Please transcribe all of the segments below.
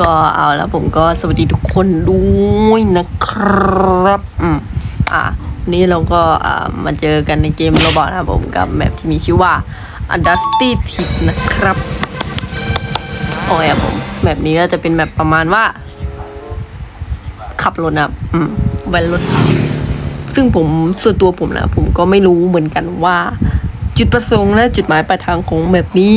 ก็เอาแล้วผมก็สวัสดีทุกคนด้วยนะครับ อืมอะนนี้เราก็อ่ามาเจอกันในเกมโรบอทนะครับผมกับแมปที่มีชื่อว่า d u s t y t i p นะครับ โอ้ยผมแมปนี้ก็จะเป็นแมปประมาณว่า ขับรถนะอืมแวนรถ ซึ่งผมส่วนตัวผมนะ ผมก็ไม่รู้เหมือนกันว่า จุดประสงค์และจุดหมายปลายทางของแบบนี้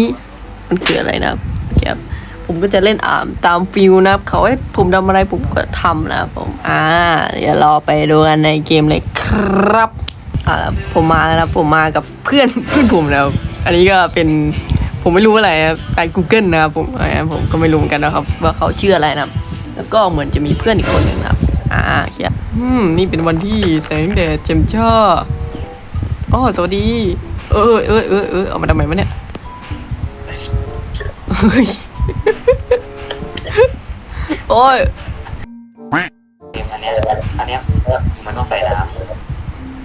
มันคืออะไรนะครับครับ ผมก็จะเล่นอ่าตามฟิลนะครับเขาให้ผมทำอะไรผมก็ทำนะผมอ่าเดี๋ยวรอไปดูกันในเกมเลยครับอ่าผมมาแล้วนะผมมากับเพื่อนเพื่อนผมแล้วอันนี้ก็เป็นผมไม่รู้อะไรครับไป Google นะครับผมอ่าผมก็ไม่รู้เหมือนกันนะครับว่าเขาเชื่ออะไรนะครับ แล้วก็เหมือนจะมีเพื่อนอีกคนหนึ่งนะครับอ่าเขียนอืมนี่เป็นวันที่แสงแดดแจ่มจ้าอ๋อสวัสดี เออเออเออเออเอามาทำไมวะเนี่ยเฮ้ย โอ้ยเกมอันเนี้ยอันเนี้ยมันต้องใส่น้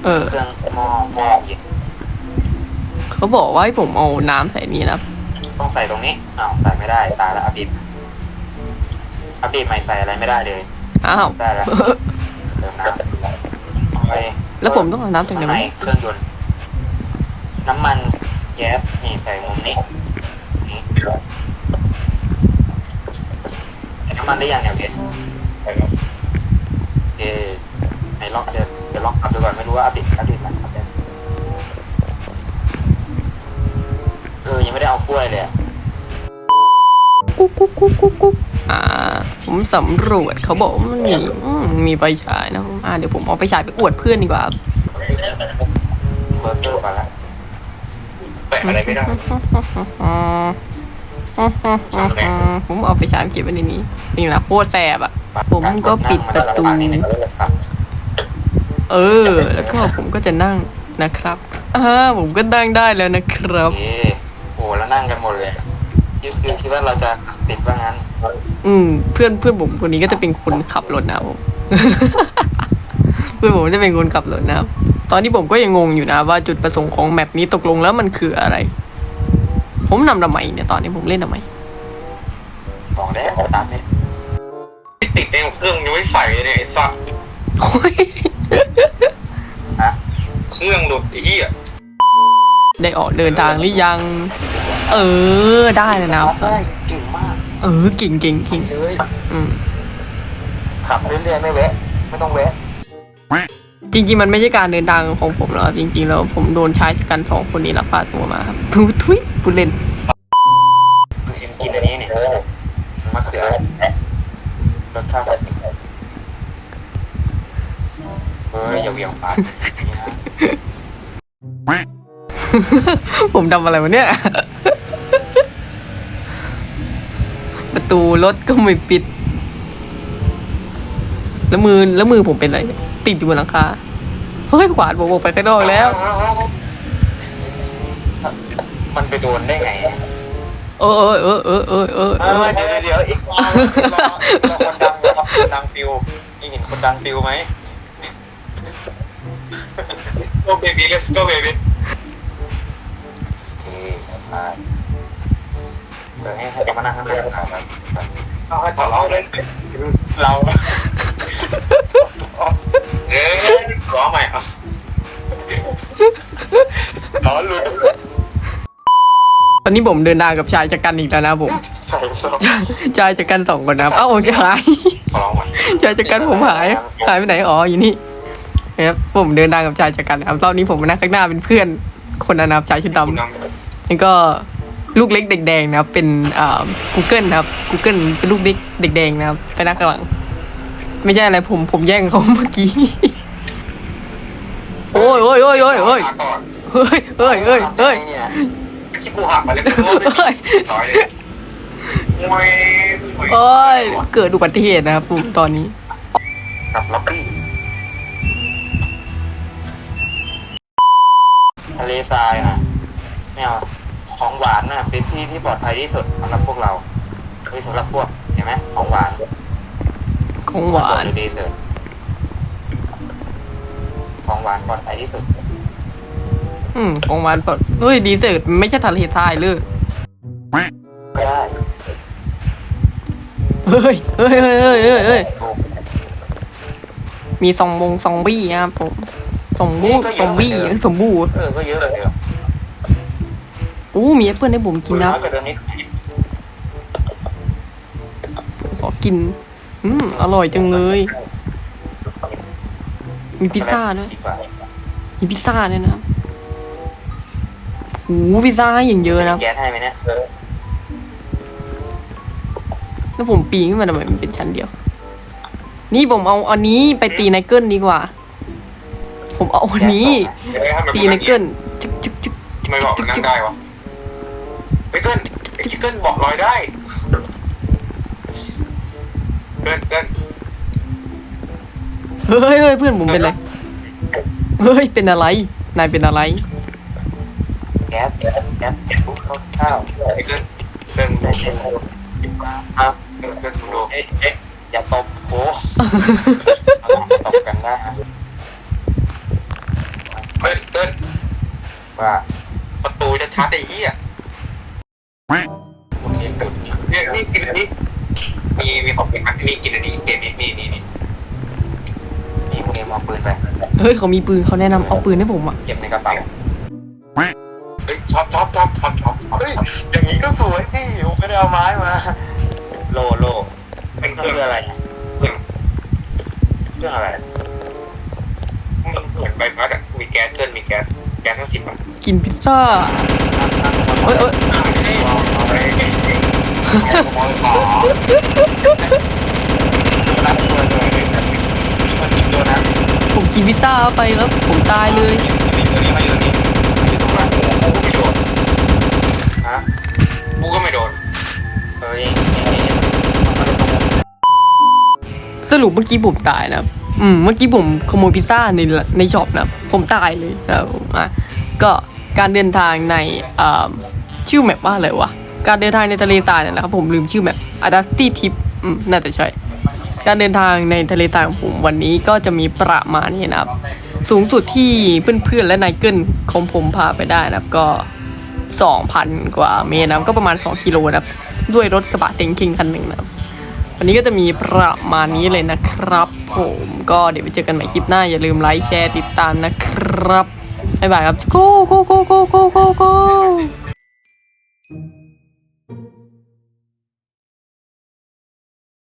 เออำเครื่องหม้อหม้อเย็นเขาบอกว่าให้ผมเอาน้ำใส่นี่นะครับต้องใส่ตรงนี้อ้าวใส่ไม่ได้ตายแล้วอัปเดตอัปเดตใหม่ใส่อะไรไม่ได้เลยอ้าว ได้แล้วเติมน้ำไปแล้วผมต้องเอาน้ำจากไหนข้างในวะเครื่องยนต์น้ำมันแก๊สนี่ใส่มุมนี้นี่ใส่น้ำ มันได้ยังเนี่ยเบสใส่แล้วเอไหนล็อกเดี๋ยวเดี๋ยวล็อกอัพดูก่อนไม่รู้ว่าอัปเดตอัปเดตมันอัปเดตเออยังไม่ได้เอากล้วยเลยอะกุ๊กกุ๊กกุ๊กกุ๊กกุ๊กอ่า ผมสำรวจเขาบอกว่ามันมีอืมมีไฟฉายนะผมอ่าเดี๋ยวผมเอาไฟฉายไปอวดเพื่อนดีกว่าครับเบอร์เกอร์ก่อนละแปะอะไรไม่ได้ อืม ผมเอาไฟฉายไปเก็บไว้ในนี้นี่แหละโคตรแสบอะ ผมก็ปิดประตู เออ แล้วก็ผมก็จะนั่งนะครับอ่าผมก็นั่งได้แล้วนะครับโอเคโอ้แล้วนั่งกันหมดเลยคิดคือคิดว่าเราจะติดว่างั้น อืม เพื่อนเพื่อนผมคนนี้ก็จะเป็นคนขับรถนะครับผมเพื่อนผมจะเป็นคนขับรถนะครับตอนนี้ผมก็ยังงงอยู่นะว่าจุดประสงค์ของแมปนี้ตกลงแล้วมันคืออะไร ผมนำทำไมเนี่ยตอนนี้ผมเล่นทำไมของแดงตามเนี่ยติดเองเครื่องยังไม่ใส่เลยเนี่ยไอ้สัตว์โอ้ยฮะเครื่องหลุดไอ้เหี้ยได้ออกเดินทางหรือยัง เออได้แล้วนะได้เก่งมาก เออเก่งเก่งเก่งเลยอืมขับเรื่อยๆไม่แวะ ไม่ต้องแวะ จริง ๆ มันไม่ใช่การเดินทางของผมหรอกครับจริง ๆ แล้วผมโดนชายชะกันสองคนนี้ลักพาตัวมาครับทุยทุยพูดเล่นเอ็มกินอันนี้เนี่ยมะเขือรสชาติแบบเฮ้ยอย่าเหวี่ยงปากอย่างนี้นะผมทำอะไรวะเนี่ย ประตูรถก็ไม่ปิด แล้วมือแล้วมือผมเป็นอะไรเนี่ยติดอยู่บนหลังคาเฮ้ยขวานผมออกไปข้างนอกแล้ว มันไปโดนได้ไงเออเออเออเออเออเอเอออเดี๋ยวเดี๋ยวอีกรอบรอรอคนดังรอคนดังฟิวนี่เห็นคนดังฟิวไหมโอ้เบบี้ let's go baby โอเคมาเดี๋ยวให้ให้เขามานั่งข้างหน้าครับเอาให้ทะเลาะเล่น อนนี้ผมเดินทางกับชายจักรันอีกแล้วนะผม ใช่ครับชายจักรันสองคนนะครับเอ้าโอเคหาย ขอร้องใหม่ชายจักรันผมหาย หายไปไหนอ๋ออยู่นี่นะครับผมเดินทางกับชายจักรันนะครับรอบนี้ผมมานั่งข้างหน้าเป็นเพื่อนคนนั้นนะครับชายชุดคุณดำนั่งแล้วก็ลูกเล็กเด็กแดงนะครับ เป็นอ่า Google นะครับ Google เป็นลูกเล็กเด็กแดงนะครับ ไปนั่งข้างหลัง ไม่ใช่อะไรผมผมแย่งเขาเมื่อกี้ โอ้ยโอ้ยโอ้ยโอ้ยโอ้ยมาก่อนเฮ้ยเฮ้ยเฮ้ยเฮ้ย เนี่ยชิกูหักไปเลยกูไม่เฮ้ยต่อยโอ้ยโอ้ยเกิดอุบัติเหตุนะครับผมตอนนี้กับล็อบบี้ทะเลทรายนะไม่เอาของหวานน่ะเป็นที่ที่ปลอดภัยที่สุดสำหรับพวกเราเฮ้ยสำหรับพวกเห็นไหมของหวานของหวานดีเซอร์ของหวานปลอดภัยที่สุด อืมของหวานปลดเฮ้ยดีเซลไม่ใช่ทะเลทรายเลยก็ได้เเฮ้ยเฮ้ยเฮ้ยเฮ้ยเฮ้ยเฮ้ยมีซองมงซองบี้ครับผมซองบูซองบี้สมบูรณ์เออก็เยอะเลยอะอู้มีแอปเปิลให้ผมกินนะน้อยกว่าเดิมนิดขอกิน อืม อร่อยจังเลย มีพิซซ่าด้วยดีกว่ามีพิซซ่าด้วยนะครับโอ้โหพิซซ่าให้อย่างเยอะนะครับแก๊สให้ไหมเนี่ยเออแล้วผมปีนขึ้นมาทำไมมันเป็นชั้นเดียว นี่ผมเอาอันนี้ไปตีไนเกิลดีกว่า ผมเอาอันนี้ เดี๋ยวให้มันตีไนเกิลจึ๊กจึ๊กจึ๊กทำไม่บอกมันนั่งได้วะไอ้เกิลไอ้ชิคเกิลบอกลอยได้เกินเกินเฮ้ยเฮ้ยเพื่อนผมเป็นอะไรเฮ้ยเป็นอะไร นายเป็นอะไรแก๊สแก๊สแก๊สแก๊สข้าวไอ้เกินเกินเส้นเส้นครับเกินเกินดูเอ๊ะเอ๊ะอย่าตบโอ้ตบกันได้เกินเกินว่าประตูจะชัดไอ้เหี้ยคุณเห็นตึกนี่เนี่ยนี่กินอันนี้มีมีของกินไหมนี่กินอันนี้เกมนี้นี่นี่นี่นี่คุณเอ็มเอาปืนไปเฮ้ยเขามีปืนเขาแนะนำเอาปืนให้ผมอะเก็บในกระเป๋าเฮ้ย ช็อปช็อปช็อปช็อปช็อปช็อปเฮ้ยอย่างนี้ก็สวยสิผมไม่ได้เอาไม้มา โลโลเป็นเคเพื่รื่อองอะไรเครื่องเรื่องอะไรมันเหมือนใบพัดอะมีแก๊สเกินมีแก๊สแก๊สทั้งสิบอะกินพิซซ่าเอ้ยเอ้ยรักตัวเลยมันกินโดนัทผมกินพิซซ่าไปแล้วผมตายเลย ตัวนี้มาอยู่นี่อยู่ตรงนั้น ไม่โดน ฮะ กูก็ไม่โดน เฮ้ย สรุปเมื่อกี้ผมตายนะอืมเมื่อกี้ผมขโมยพิซซ่าในในช็อปนะผมตายเลยนะผมอะก็การเดินทางในอ่าชื่อแมปว่าอะไรวะการเดินทางในทะเลทรายเนี่ยนะครับผมลืมชื่อแมป Adasti Trip อืมน่าจะใช่การเดินทางในทะเลทรายของผมวันนี้ก็จะมีประมาณนี้นะครับสูงสุดที่เพื่อนๆและนายเกิลของผมพาไปได้นะครับก็ 2,000 กว่าเมตรนะครับก็ประมาณ 2 กิโลนะครับด้วยรถกระบะเซ็งคิงคันหนึ่งนะครับ วันนี้ก็จะมีประมาณนี้เลยนะครับผมก็เดี๋ยวไปเจอกันใหม่คลิปหน้า อย่าลืมไลค์แชร์ติดตามนะครับบ๊ายบายครับโกโกโกโกโกโกโก